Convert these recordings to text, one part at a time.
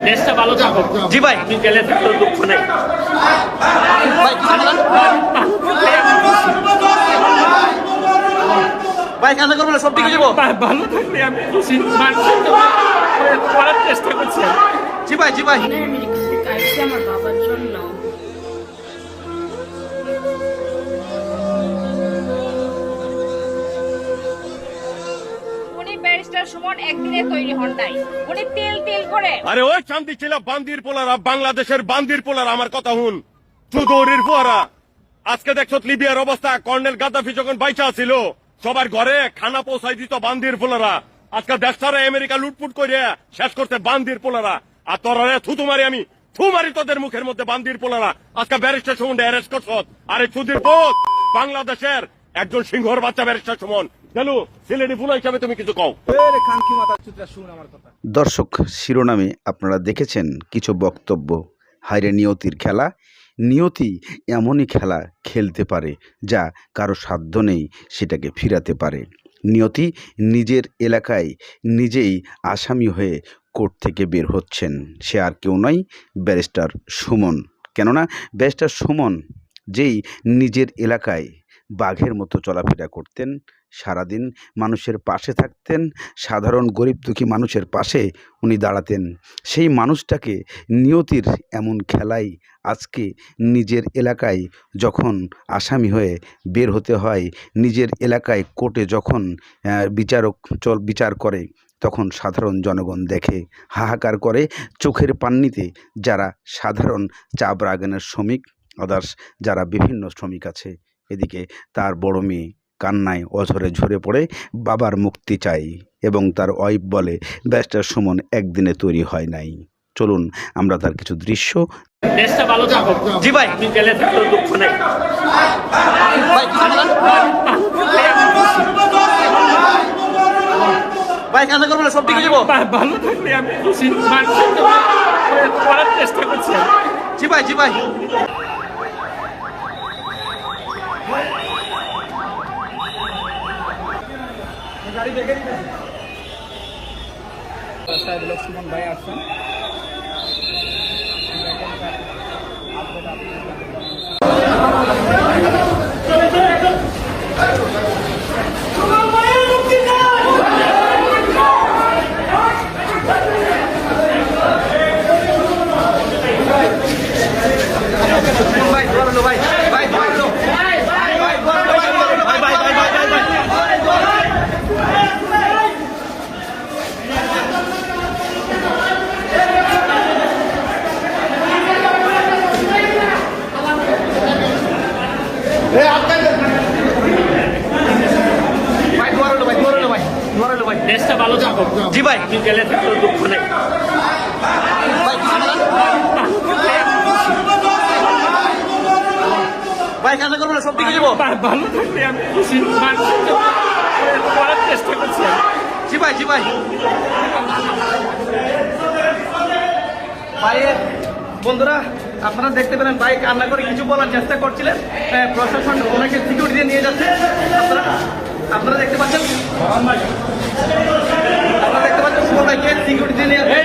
দেশটা ভালো থাকুক। জি ভাই। আমি গেলে থাকলেও দুঃখ নেই। ভাই কিছু করব না, সব ঠিক হয়ে যাব। ভালো থাকলে আমি খুশি। করার চেষ্টা করছি। জি ভাই জি ভাই। আসছি আমার বাবার ব্যারিস্টার সুমন একদিনে তৈরি হন নাই। উনি তেল তেল করে আরে ওই শান্তি ছিল বান্দির বাংলাদেশের বান্দির পোলারা, আমার কথা হুন ফোয়ারা। আজকে দেখছ লিবিয়ার অবস্থা, কর্নেল গাদ্দাফি যখন বাইচা ছিল সবার ঘরে খানা পৌঁছাই দিত বান্দির পোলারা। আজকে আমেরিকা লুটপুট করে শেষ করতে বান্দির পোলারা। আর তোরা থুতু মারি আমি। থু মারি তোদের মুখের মধ্যে বান্দির পোলারা। আজকে ব্যারিস্টার সুমন অ্যারেস্ট করছ। আরে চুদির বোধ, বাংলাদেশের একজন সিংহর বাচ্চা ব্যারিস্টার সুমন। গেলু সিলেটি ফুলা হিসাবে তুমি কিছু কও। দর্শক শিরোনামে আপনারা দেখেছেন কিছু বক্তব্য। হায়রে নিয়তির খেলা নিয়তি এমনই খেলা খেলতে পারে যা কারও সাধ্য নেই সেটাকে ফিরাতে পারে। নিয়তি নিজের এলাকায় নিজেই আসামি হয়ে কোর্ট থেকে বের হচ্ছেন। সে আর কেউ নয় ব্যারিস্টার সুমন। কেননা ব্যারিস্টার সুমন যেই নিজের এলাকায় বাঘের মতো চলাফেরা করতেন সারাদিন মানুষের পাশে থাকতেন, সাধারণ গরিব দুঃখী মানুষের পাশে উনি দাঁড়াতেন। সেই মানুষটাকে নিয়তির এমন খেলাই আজকে নিজের এলাকায় যখন আসামি হয়ে বের হতে হয়, নিজের এলাকায় কোর্টে যখন বিচারক চল, বিচার করে, তখন সাধারণ জনগণ দেখে, হাহাকার করে, চোখের পান্নিতে যারা সাধারণ চা বাগানের শ্রমিক আদার্স যারা বিভিন্ন শ্রমিক আছে, এদিকে তার বড় মেয়ে কান্নায় অঝরে ঝরে পড়ে বাবার মুক্তি চাই এবং তার ওয়াইফ বলে ব্যাসটার সুমন একদিনে তৈরি হয় নাই। চলুন আমরা তার কিছু দৃশ্য দেশটা ভালো থাকুক। জি ভাই। আমি গেলে থাকলেও দুঃখ নেই। ভাই না, সব ঠিক হয়ে যাব। ভালো থাকলে আমি চেষ্টা করছি। জি ভাই জি ভাই। সাহেব লক্ষ্মণ ভাই আসছেন। চেষ্টা করছি জি ভাই জি ভাই ভাইয়ের বন্ধুরা আপনারা দেখতে পেলেন বাইক আন্না করে কিছু বলার চেষ্টা করছিলেন। প্রশাসন ওনাকে সিকিউরিটি দিয়ে নিয়ে যাচ্ছে। আপনারা আপনারা দেখতে পাচ্ছেন? আপনারা দেখতে পাচ্ছেন ওনাকে সিকিউরিটি দিয়ে নিয়ে যাচ্ছে।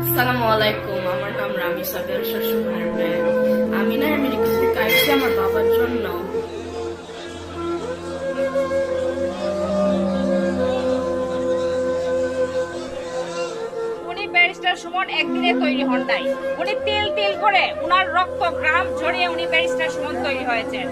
আসসালামু আলাইকুম আমার নাম রামি শাশুড়ের মেয়ে আমি না আমেরিকা থেকে আমার বাবার জন্য একদিনে তৈরি হন নাই। উনি তেল তেল করে উনার রক্ত গ্রাম ঝরিয়ে উনি ব্যারিস্টার সুমন তৈরি হয়েছেন।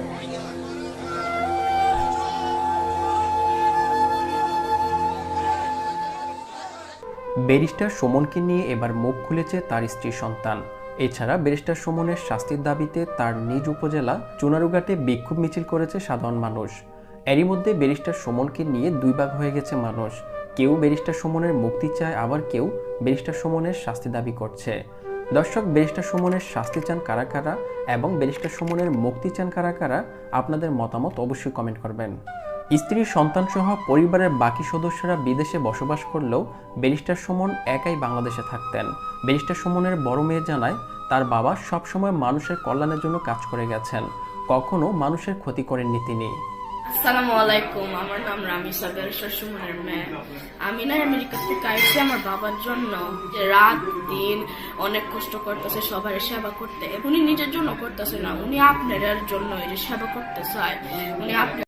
ব্যারিস্টার সুমনকে নিয়ে এবার মুখ খুলেছে তার স্ত্রী সন্তান। এছাড়া ব্যারিস্টার সুমনের শাস্তির দাবিতে তার নিজ উপজেলা চুনারুঘাটে বিক্ষোভ মিছিল করেছে সাধারণ মানুষ। এরই মধ্যে ব্যারিস্টার সুমনকে নিয়ে দুই ভাগ হয়ে গেছে মানুষ। কেউ ব্যারিস্টার সুমনের মুক্তি চায়, আবার কেউ ব্যারিস্টার সুমনের শাস্তি দাবি করছে। দর্শক, ব্যারিস্টার সুমনের শাস্তি চান কারা কারা এবং ব্যারিস্টার সুমনের মুক্তি চান কারা কারা আপনাদের মতামত অবশ্যই কমেন্ট করবেন। স্ত্রী সন্তানসহ পরিবারের বাকি সদস্যরা বিদেশে বসবাস করলেও ব্যারিস্টার সুমন একাই বাংলাদেশে থাকতেন। ব্যারিস্টার সুমনের বড় মেয়ে জানায়, তার বাবা সবসময় মানুষের কল্যাণের জন্য কাজ করে গেছেন। কখনো মানুষের ক্ষতি করেননি তিনি। আলাইকুম, আমার নাম রামি শাশুড়ের মেয়ে। আমি না আমেরিকা থেকে আমার বাবার জন্য। রাত, দিন অনেক কষ্ট করতেছে, সবার সেবা করতে। উনি নিজের জন্য করতেছে না, উনি আপনার জন্য এই সেবা করতে চায় উনি আপনার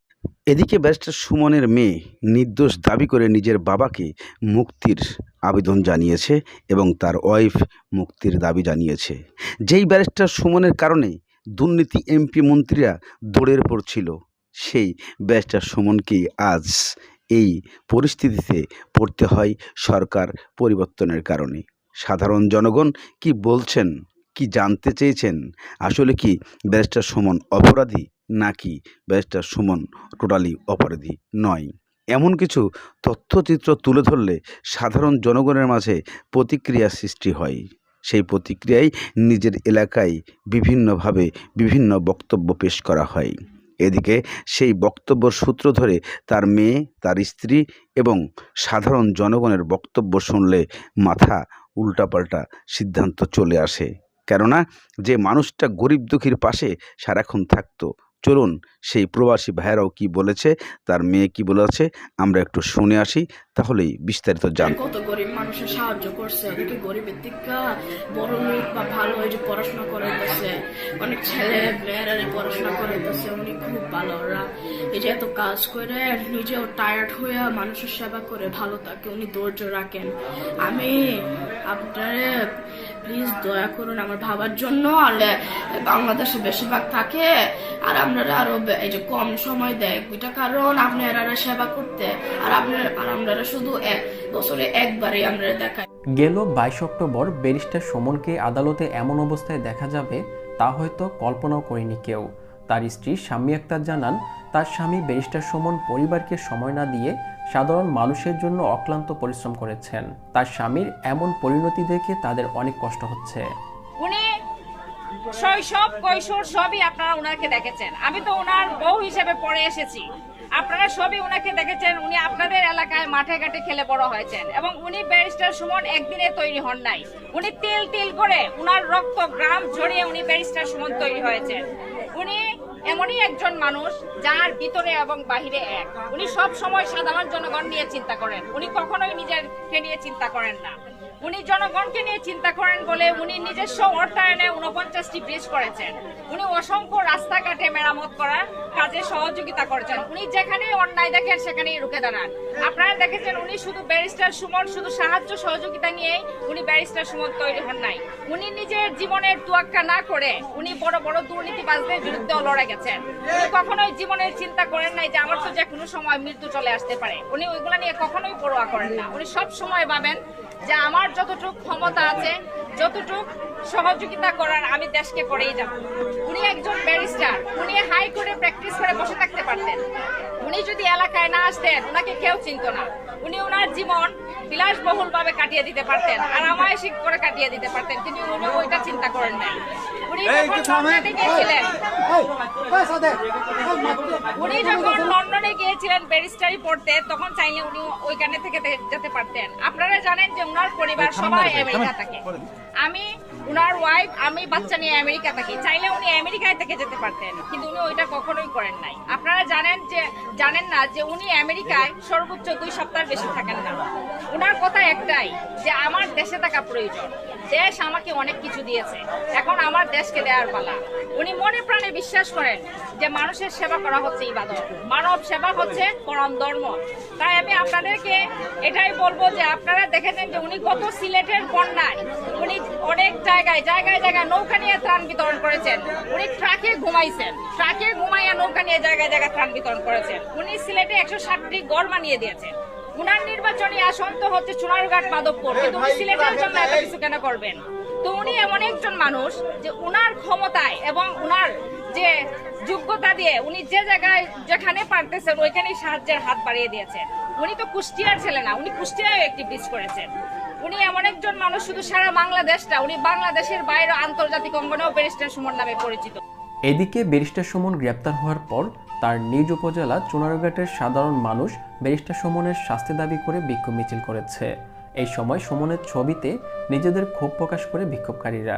এদিকে ব্যারিস্টার সুমনের মেয়ে নির্দোষ দাবি করে নিজের বাবাকে মুক্তির আবেদন জানিয়েছে এবং তার ওয়াইফ মুক্তির দাবি জানিয়েছে। যেই ব্যারিস্টার সুমনের কারণে দুর্নীতি এমপি মন্ত্রীরা দৌড়ের পড়ছিল সেই ব্যারিস্টার সুমনকেই আজ এই পরিস্থিতিতে পড়তে হয় সরকার পরিবর্তনের কারণে। সাধারণ জনগণ কি বলছেন, কি জানতে চেয়েছেন? আসলে কি ব্যারিস্টার সুমন অপরাধী নাকি ব্যারিস্টার সুমন টোটালি অপরাধী নয়? এমন কিছু তথ্যচিত্র তুলে ধরলে সাধারণ জনগণের মাঝে প্রতিক্রিয়া সৃষ্টি হয়। সেই প্রতিক্রিয়ায় নিজের এলাকায় বিভিন্নভাবে বিভিন্ন বক্তব্য পেশ করা হয়। এদিকে সেই বক্তব্যর সূত্র ধরে তার মেয়ে, তার স্ত্রী এবং সাধারণ জনগণের বক্তব্য শুনলে মাথা উল্টাপাল্টা সিদ্ধান্ত চলে আসে। কেননা, যে মানুষটা গরিব দুঃখীর পাশে সারাক্ষণ থাকতো চলুন সেই প্রবাসী ভাইয়েরাও কি বলেছে, তার মেয়ে কি বলেছে, আমরা একটু শুনে আসি, তাহলেই বিস্তারিত জান কত গরিব মানুষের সাহায্য করছে ওদেরকে গরিবের দিকে বড় লোক বা ভালো হয়ে যে পড়াশোনা করাইতেছে? অনেক ছেলে মেয়েরা পড়াশোনা করাইতেছে, উনি খুব ভালো। ওরা এই যে এত কাজ করে, নিজেও টায়ার্ড হয়ে মানুষের সেবা করে, ভালো থাকে উনি ধৈর্য রাখেন। আমি আপনারে প্লিজ দয়া করুন আমার ভাবার জন্য আর বাংলাদেশে বেশিরভাগ থাকে, আর আপনারা আরও এই যে কম সময় দেয়। ওইটা কারণ আপনারা সেবা করতে, আর আপনার আর আমরা শুধু এক বছরে একবারে আমরা দেখাই। গেল বাইশ অক্টোবর ব্যারিস্টার সমনকে আদালতে এমন অবস্থায় দেখা যাবে, তা হয়তো কল্পনাও করেনি কেউ। তার স্ত্রী স্বামী আক্তার জানান, তার স্বামী ব্যারিস্টার সুমন পরিবারকে সময় না দিয়ে সাধারণ মানুষের জন্য অক্লান্ত পরিশ্রম করেছেন। তার স্বামীর এমন পরিণতি দেখে তাদের অনেক কষ্ট হচ্ছে। শৈশব, কৈশোর সবই আপনারা ওনাকে দেখেছেন। আমি তো ওনার বউ হিসেবে পড়ে এসেছি। আপনারা সবই ওনাকে দেখেছেন, উনি আপনাদের এলাকায় মাঠে ঘাটে খেলে বড় হয়েছেন এবং উনি ব্যারিস্টার সুমন একদিনে তৈরি হন নাই। উনি তেল তেল করে উনার রক্ত, গ্রাম ঝরিয়ে উনি ব্যারিস্টার সুমন তৈরি হয়েছেন। উনি এমনই একজন মানুষ যার ভিতরে এবং বাহিরে এক। উনি সব সময় সাধারণ জনগণ নিয়ে চিন্তা করেন। উনি কখনোই নিজেরকে নিয়ে চিন্তা করেন না। উনি জনগণকে নিয়ে চিন্তা করেন বলে উনি নিজস্ব অর্থায়নে উনপঞ্চাশটি ব্রিজ করেছেন। উনি অসংখ্য রাস্তাঘাটে মেরামত করার কাজে সহযোগিতা করেছেন। উনি যেখানে অন্যায় দেখেন সেখানেই রুখে দাঁড়ান। আপনারা দেখেছেন উনি শুধু ব্যারিস্টার সুমন, শুধু সাহায্য সহযোগিতা নিয়েই উনি ব্যারিস্টার সুমন তৈরি হন নাই। উনি নিজের জীবনের তুয়াক্কা না করে উনি বড় বড় দুর্নীতিবাজদের বিরুদ্ধেও লড়ে গেছেন। উনি কখনোই জীবনের চিন্তা করেন নাই যে আমার তো যে কোনো সময় মৃত্যু চলে আসতে পারে। উনি ওইগুলা নিয়ে কখনোই পরোয়া করেন না। উনি সব সময় ভাবেন যে আমার যতটুকু ক্ষমতা আছে, যতটুক সহযোগিতা করার আমি দেশকে করেই যাব। উনি একজন ব্যারিস্টার, উনি হাই কোর্টে প্র্যাকটিস করে বসে থাকতে পারতেন। উনি যদি এলাকায় না আসতেন ওনাকে কেউ চিনত না। উনি ওনার জীবন বিলাসবহুল ভাবে কাটিয়ে দিতে পারতেন আর আমায়সিক করে কাটিয়ে দিতে পারতেন কিন্তু উনি ওইটা চিন্তা করেন নাই। উনি যখন লন্ডনে গিয়েছিলেন উনি যখন লন্ডনে গিয়েছিলেন ব্যারিস্টারি পড়তে তখন চাইলে উনি ওইখানে থেকে যেতে পারতেন। আপনারা জানেন যে উনার পরিবার সবাই আমেরিকা থাকে। আমি উনার ওয়াইফ আমি বাচ্চা নিয়ে আমেরিকা থাকি। চাইলে উনি আমেরিকায় থেকে যেতে পারতেন কিন্তু উনি ওইটা কখনোই করেন নাই। আপনারা জানেন যে জানেন না যে উনি আমেরিকায় সর্বোচ্চ দুই সপ্তাহ বেশি থাকেন না। উনার কথা একটাই, যে আমার দেশে থাকা প্রয়োজন। দেশ আমাকে অনেক কিছু দিয়েছে। এখন আমার দেশকে দেওয়ার পালা। উনি মনে প্রাণে বিশ্বাস করেন যে মানুষের সেবা করা হচ্ছে ইবাদত। মানব সেবা হচ্ছে পরম ধর্ম। তাই আমি আপনাদেরকে এটাই বলব যে আপনারা দেখেছেন যে উনি কত সিলেটের বন্যায় উনি অনেক জায়গায় জায়গায় জায়গায় নৌকা নিয়ে ত্রাণ বিতরণ করেছেন। উনি ট্রাকে ঘুমাইছেন। ট্রাকে ঘুমাইয়া নৌকা নিয়ে জায়গায় জায়গায় ত্রাণ বিতরণ করেছেন। উনি সিলেটে একশো ষাটটি গড় বানিয়ে দিয়েছেন। উনার নির্বাচনী আসন তো হচ্ছে চুনারঘাট মাধবপুর। কিন্তু উনি সিলেটের জন্য এত কিছু কেন করবেন? তো উনি এমন একজন মানুষ যে উনার ক্ষমতায় এবং উনার যে যোগ্যতা দিয়ে উনি যে জায়গায় যেখানে পারতেছেন ওইখানেই সাহায্যের হাত বাড়িয়ে দিয়েছেন। উনি তো কুষ্টিয়ার ছেলে না উনি কুষ্টিয়ায় একটি বীজ করেছেন। উনি এমন একজন মানুষ শুধু সারা বাংলাদেশটা উনি বাংলাদেশের বাইরে আন্তর্জাতিক অঙ্গনেও ব্যারিস্টার সুমন নামে পরিচিত। এদিকে ব্যারিস্টার সুমন গ্রেপ্তার হওয়ার পর তার নিজ উপজেলা চুনারুঘাটের সাধারণ মানুষ ব্যারিস্টার সুমনের শাস্তি দাবি করে বিক্ষোভ মিছিল করেছে। এই সময় সুমনের ছবিতে নিজেদের ক্ষোভ প্রকাশ করে বিক্ষোভকারীরা।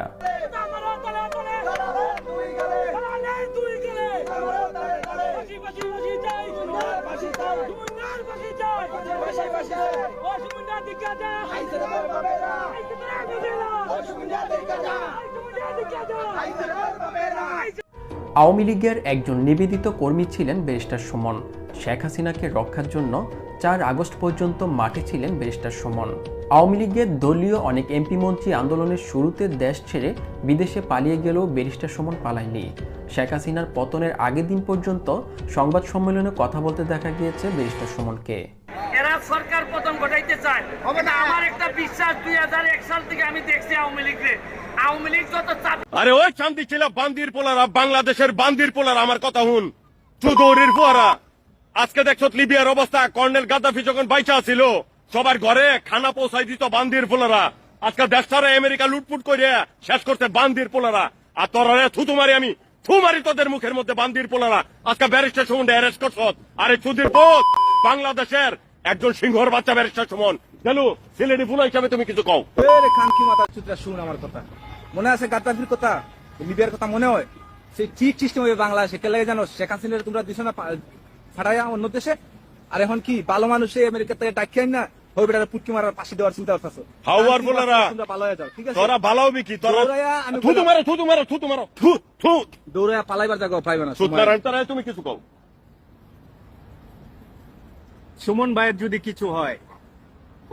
আওয়ামী লীগের একজন নিবেদিত কর্মী ছিলেন ব্যারিস্টার সুমন। শেখ হাসিনাকে রক্ষার জন্য চার আগস্ট পর্যন্ত মাঠে ছিলেন ব্যারিস্টার সুমন। আওয়ামী লীগের দলীয় অনেক এমপি মন্ত্রী আন্দোলনের শুরুতে দেশ ছেড়ে বিদেশে পালিয়ে গেলেও ব্যারিস্টার সুমন পালায়নি। শেখ হাসিনার পতনের আগের দিন পর্যন্ত সংবাদ সম্মেলনে কথা বলতে দেখা গিয়েছে ব্যারিস্টার সুমনকে। এরা সরকার পতন ঘটাইতে চায়। আমার একটা বিশ্বাস দুই হাজার এক সাল থেকে আমি দেখছি আওয়ামী লীগরে। আরে ওই শান্তি ছিল বান্দির পোলারা, বাংলাদেশের বান্দির পোলারা, আমার কথা হুন চুদৌরির আজকে দেখছ লিবিয়ার অবস্থা, কর্নেল গাদ্দাফি যখন ছিল সবার ঘরে খানা পৌঁছাই দিত বান্দির পোলারা। আজকে দেশটারে আমেরিকা লুটপুট করে শেষ করতে বান্দির পোলারা। আর তোরা থুতু মারি আমি। থু মারি তোদের মুখের মধ্যে বান্দির পোলারা। আজকে ব্যারিস্টার সুমন অ্যারেস্ট করছ। আরে চুদির বোধ, বাংলাদেশের একজন সিংহর বাচ্চা ব্যারিস্টার সুমন। ফুলা হিসাবে তুমি কিছু কও। এরে খানকি মাথা চুতরা শুন আমার কথা। মনে আছে গাদ্দাফির কথা? লিবিয়ার কথা মনে হয়? সেই ঠিক সিস্টেম হবে বাংলাদেশে কে লাগে জানো শেখ হাসিনার তোমরা দিছো না ফাটাইয়া অন্য দেশে? আর এখন কি ভালো মানুষে আমেরিকা থেকে না? হয়ে বেটারা পুটকি মারার পাশে দেওয়ার চিন্তা করতেছো হাওয়ার পোলারা। ভালো হয়ে যাও ঠিক আছে? তোরা ভালো হবি কি? তোরা থুতু মারো থুতু মারো থুতু মারো থু থু দৌড়াইয়া পালাইবার জায়গা পাইবে না সুতরাং তারাই তুমি কিছু কও। সুমন ভাইয়ের যদি কিছু হয়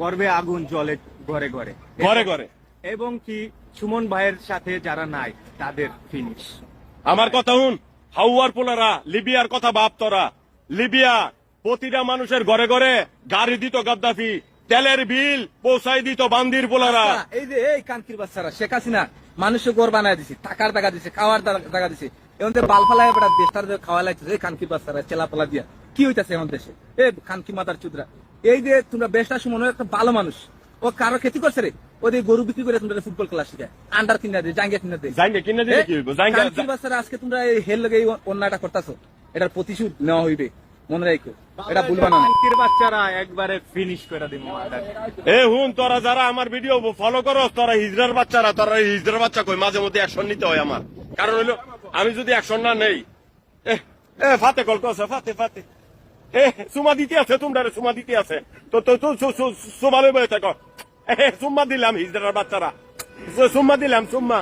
গর্বে আগুন জলে ঘরে ঘরে। ঘরে ঘরে। এবং কি সুমন ভাইয়ের সাথে যারা নাই তাদের ফিনিশ আমার কথা হুন হাওয়ার পোলারা লিবিয়ার কথা ভাব তোরা। লিবিয়া প্রতিটা মানুষের ঘরে ঘরে গাড়ি দিত গাদ্দাফি তেলের বিল পৌঁছাই দিত বান্দির পোলারা। আচ্ছা, এই যে এই কানকির বাচ্চারা শেখ হাসিনা মানুষের গড় বানায় দিছে টাকার টাকা দিছে খাওয়ার টাকা দিছে। এখন তো বাল বেটা দেশটার খাওয়া লাগছে এই কানকির বাচ্চারা চেলা পালা দিয়া। কি হইতাছে এখন দেশে এ কানকি মাতার চুদরা। এই যে তোমরা বেশটা সুমন একটা ভালো মানুষ। ও কারও ক্ষতি করছে রে? ওদের গরু বিক্রি করে তোমরা ফুটবল খেলা শিখায়। আন্ডার কিনা দে জাঙ্গিয়া কিনা দে জাঙ্গে কিনে দিলে কি হইব? জাঙ্গে কানকির আজকে তোমরা এই হেল লগে এই অন্যায়টা করতেছো। এটার প্রতিশোধ নেওয়া হইবে। মনে রাখো এটা ভুলবা না কালকের বাচ্চারা একবারে ফিনিশ করে দিব এ হুন তোরা যারা আমার ভিডিও ফলো করো তোরা হিজরার বাচ্চারা তোরা হিজরার বাচ্চা কই? মাঝে মধ্যে অ্যাকশন নিতে হয় আমার। কারণ হইল আমি যদি অ্যাকশন না নেই এ এ ফাতে কল কছে ফাতে ফাতে। সুমা দিতে আছে, তোমরা সুমা দিতে আছে। তো তো সুমা লইবে থাকো। এ সুম্মা দিলাম হিজরার বাচ্চারা। সুম্মা দিলাম সুম্মা